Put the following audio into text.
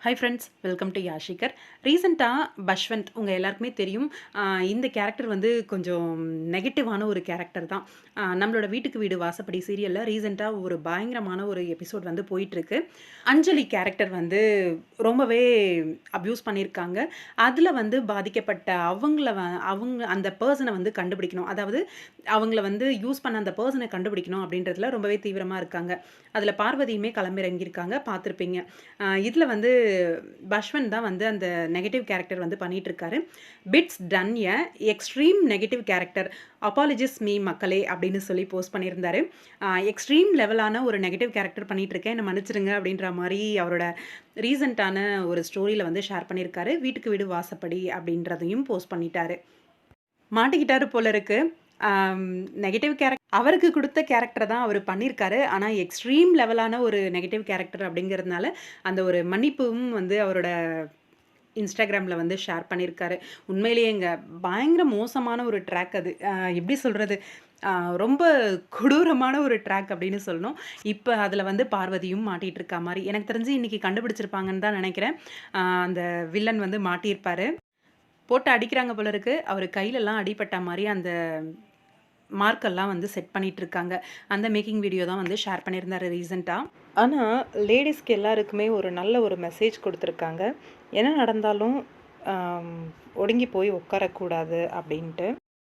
High friends welcome to யாஷிகர் ரீசெண்டாக பஷ்வந்த் உங்கள் எல்லாருக்குமே தெரியும். இந்த கேரக்டர் வந்து கொஞ்சம் நெகட்டிவான ஒரு கேரக்டர் தான். நம்மளோட வீட்டுக்கு வீடு வாசப்படி சீரியலில் ரீசெண்டாக ஒரு பயங்கரமான ஒரு எபிசோட் வந்து போயிட்டுருக்கு. அஞ்சலி கேரக்டர் வந்து ரொம்பவே அப்யூஸ் பண்ணியிருக்காங்க. அதில் வந்து பாதிக்கப்பட்ட அவங்கள வ- அவங்க அந்த பர்சனை வந்து கண்டுபிடிக்கணும். அதாவது அவங்கள வந்து யூஸ் பண்ண அந்த பர்சனை கண்டுபிடிக்கணும் அப்படின்றதுல ரொம்பவே தீவிரமாக இருக்காங்க. அதில் பார்வதியுமே களமிறங்கியிருக்காங்க பார்த்துருப்பீங்க. இதில் வந்து பஷ்வன் தான் வந்து அந்த நெகட்டிவ் கேரக்டர் வந்து பண்ணிட்டு இருக்காரு பிட்ஸ் ton a extreme negative character apologies me மக்களே அப்படின்னு சொல்லி போஸ்ட் பண்ணியிருந்தாரு. எக்ஸ்ட்ரீம் லெவலான ஒரு நெகட்டிவ் கேரக்டர் பண்ணிட்டு இருக்கேன் என்ன மன்னிச்சிடுங்க அப்படின்ற மாதிரி அவரோட ரீசண்டான ஒரு ஸ்டோரியில் வந்து ஷேர் பண்ணியிருக்காரு. வீட்டுக்கு வீடு வாசப்படி அப்படின்றதையும் போஸ்ட் பண்ணிட்டாரு. மாட்டிக்கிட்டாரு போல இருக்கு. நெகட்டிவ் கேரக்டர் அவருக்கு கொடுத்த கேரக்டர் தான் அவர் பண்ணியிருக்காரு. ஆனால் எக்ஸ்ட்ரீம் லெவலான ஒரு நெகட்டிவ் கேரக்டர் அப்படிங்கிறதுனால அந்த ஒரு மன்னிப்பும் வந்து அவரோட இன்ஸ்டாகிராமில் வந்து ஷேர் பண்ணியிருக்காரு. உண்மையிலேயே இங்கே பயங்கர மோசமான ஒரு ட்ராக் அது. எப்படி சொல்கிறது ரொம்ப கொடூரமான ஒரு ட்ராக் அப்படின்னு சொல்லணும். இப்போ அதில் வந்து பார்வதியும் மாட்டிகிட்டு இருக்கா மாதிரி. எனக்கு தெரிஞ்சு இன்றைக்கி கண்டுபிடிச்சிருப்பாங்கன்னு தான் நினைக்கிறேன். அந்த வில்லன் வந்து மாட்டியிருப்பார். போட்டு அடிக்கிறாங்க போல இருக்கு. அவர் கையிலலாம் அடிபட்ட மாதிரி அந்த மார்க்கெல்லாம் வந்து செட் பண்ணிட்டு இருக்காங்க அந்த மேக்கிங் வீடியோ தான் வந்து ஷேர் பண்ணியிருந்தாரு ரீசெண்டாக ஆனால் லேடிஸ்க்கு எல்லாருக்குமே ஒரு நல்ல ஒரு மெசேஜ் கொடுத்துருக்காங்க. என்ன நடந்தாலும் ஒடுங்கி போய் உட்காரக்கூடாது அப்படின்ட்டு.